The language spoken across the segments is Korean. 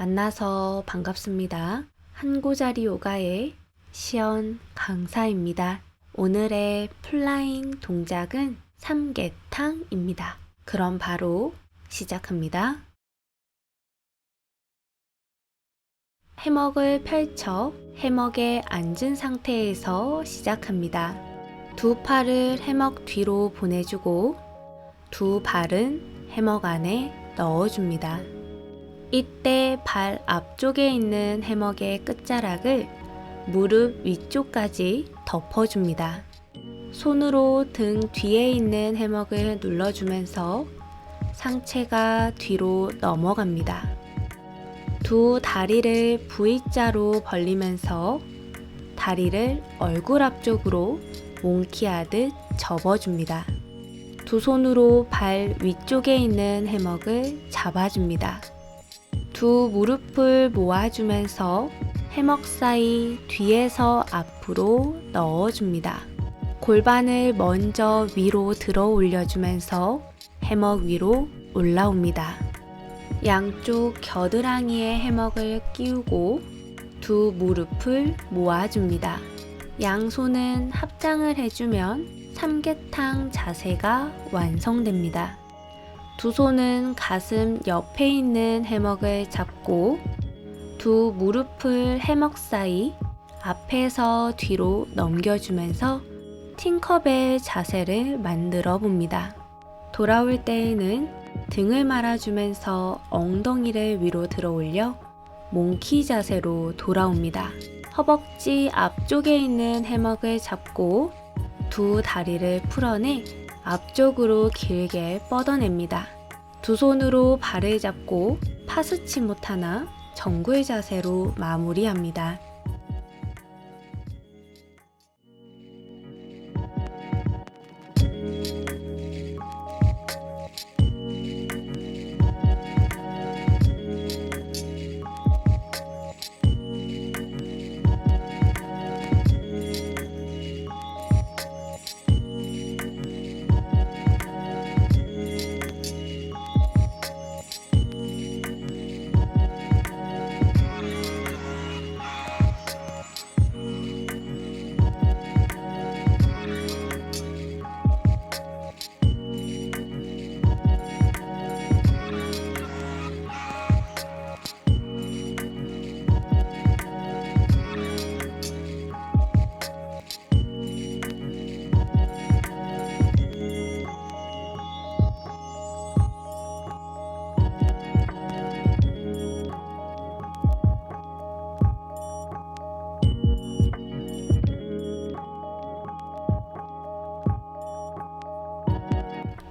만나서 반갑습니다. 한고자리 요가의 시연 강사입니다. 오늘의 플라잉 동작은 삼계탕입니다. 그럼 바로 시작합니다. 해먹을 펼쳐 해먹에 앉은 상태에서 시작합니다. 두 팔을 해먹 뒤로 보내주고 두 발은 해먹 안에 넣어줍니다. 이때 발 앞쪽에 있는 해먹의 끝자락을 무릎 위쪽까지 덮어줍니다. 손으로 등 뒤에 있는 해먹을 눌러주면서 상체가 뒤로 넘어갑니다. 두 다리를 V자로 벌리면서 다리를 얼굴 앞쪽으로 몽키하듯 접어줍니다. 두 손으로 발 위쪽에 있는 해먹을 잡아줍니다. 두 무릎을 모아주면서 해먹 사이 뒤에서 앞으로 넣어줍니다. 골반을 먼저 위로 들어 올려주면서 해먹 위로 올라옵니다. 양쪽 겨드랑이에 해먹을 끼우고 두 무릎을 모아줍니다. 양손은 합장을 해주면 삼계탕 자세가 완성됩니다. 두 손은 가슴 옆에 있는 해먹을 잡고 두 무릎을 해먹 사이 앞에서 뒤로 넘겨주면서 팅컵의 자세를 만들어 봅니다. 돌아올 때에는 등을 말아주면서 엉덩이를 위로 들어 올려 몽키 자세로 돌아옵니다. 허벅지 앞쪽에 있는 해먹을 잡고 두 다리를 풀어내 앞쪽으로 길게 뻗어냅니다. 두 손으로 발을 잡고 파스치 못 하나 정글 자세로 마무리합니다.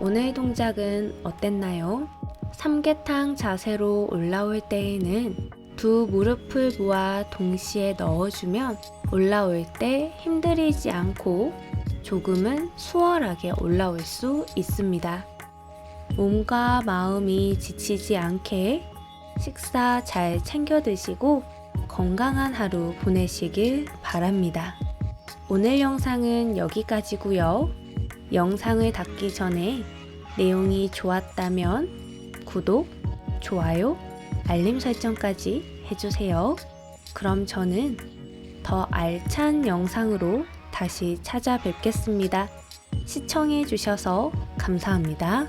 오늘 동작은 어땠나요? 삼계탕 자세로 올라올 때에는 두 무릎을 모아 동시에 넣어주면 올라올 때 힘들이지 않고 조금은 수월하게 올라올 수 있습니다. 몸과 마음이 지치지 않게 식사 잘 챙겨 드시고 건강한 하루 보내시길 바랍니다. 오늘 영상은 여기까지고요. 영상을 닫기 전에 내용이 좋았다면 구독, 좋아요, 알림 설정까지 해주세요. 그럼 저는 더 알찬 영상으로 다시 찾아뵙겠습니다. 시청해주셔서 감사합니다.